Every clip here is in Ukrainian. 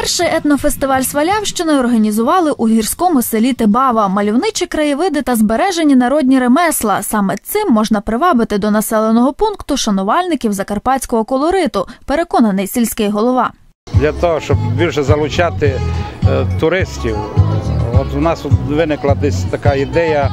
Перший етнофестиваль Свалявщини організували у гірському селі Тибава. Мальовничі краєвиди та збережені народні ремесла. Саме цим можна привабити до населеного пункту шанувальників закарпатського колориту, переконаний сільський голова. для того, щоб більше залучати е, туристів. От у нас виникла десь така ідея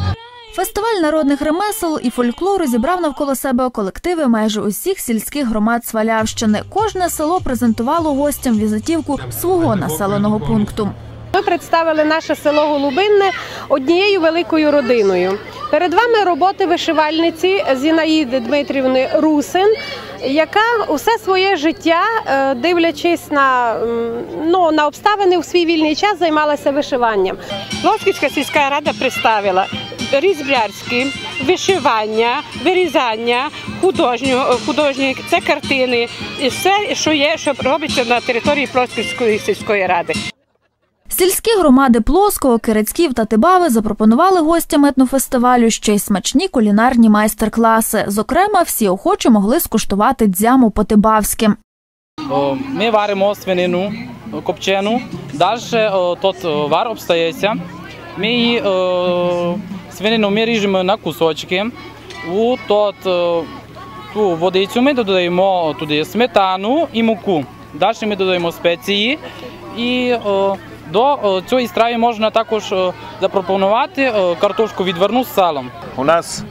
Фестиваль народних ремесел і фольклору зібрав навколо себе колективи майже усіх сільських громад Свалявщини. Кожне село презентувало гостям візитівку свого населеного пункту. Ми представили наше село Голубинне однією великою родиною. Перед вами роботи вишивальниці Зінаїди Дмитрівни Русин, яка усе своє життя, е, дивлячись на, ну, на обставини у свій вільний час, займалася вишиванням. Лосківська сільська рада представила різблярські, вишивання, вирізання, художню, художні, це картини, і все, що є, що робиться на території Плосківської сільської ради. Сільські громади Плоского, Кирицьків та Тибави запропонували гостям етнофестивалю ще й смачні кулінарні майстер-класи. Зокрема, всі охочі могли скуштувати дзяму по-тибавськи. Ми варимо свинину копчену. Далі о, тот вар обстається. Ми її свинину ми ріжемо на кусочки. У тот, ту водицю ми додаємо туди сметану і муку. Далі ми додаємо спеції. І о, до о, цієї страви можна також о, запропонувати о, картошку відверну з салом. У нас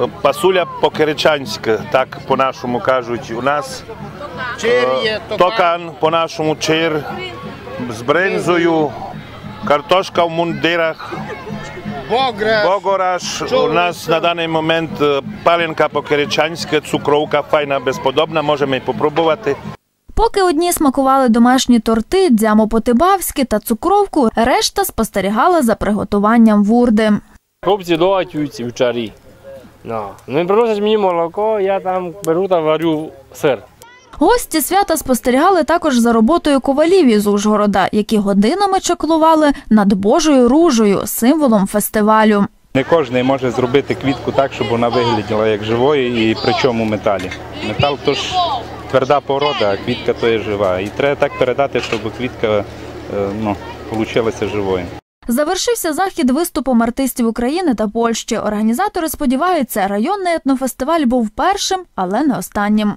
е, пасуля по-киричанськи, так по-нашому кажуть. У нас е, токан по-нашому чир з бринзою, картошка в мундирах, богораш. У нас на даний момент паленка по-киричанськи, цукровка файна, безподобна, можемо і попробувати. Поки одні смакували домашні торти, дзяму по-тибавськи та цукровку, решта спостерігала за приготуванням вурди. Хлопці догають вчарі. Ну, вони приносять мені молоко, я там беру та варю сир. Гості свята спостерігали також за роботою ковалів із Ужгорода, які годинами чаклували над Божою ружею, символом фестивалю. не кожен може зробити квітку так, щоб вона виглядала як живою і при чому металі. Метал то ж тверда порода, а квітка то є жива. І треба так передати, щоб квітка е, ну, вийшла живою. Завершився захід виступом артистів України та Польщі. Організатори сподіваються, районний етнофестиваль був першим, але не останнім.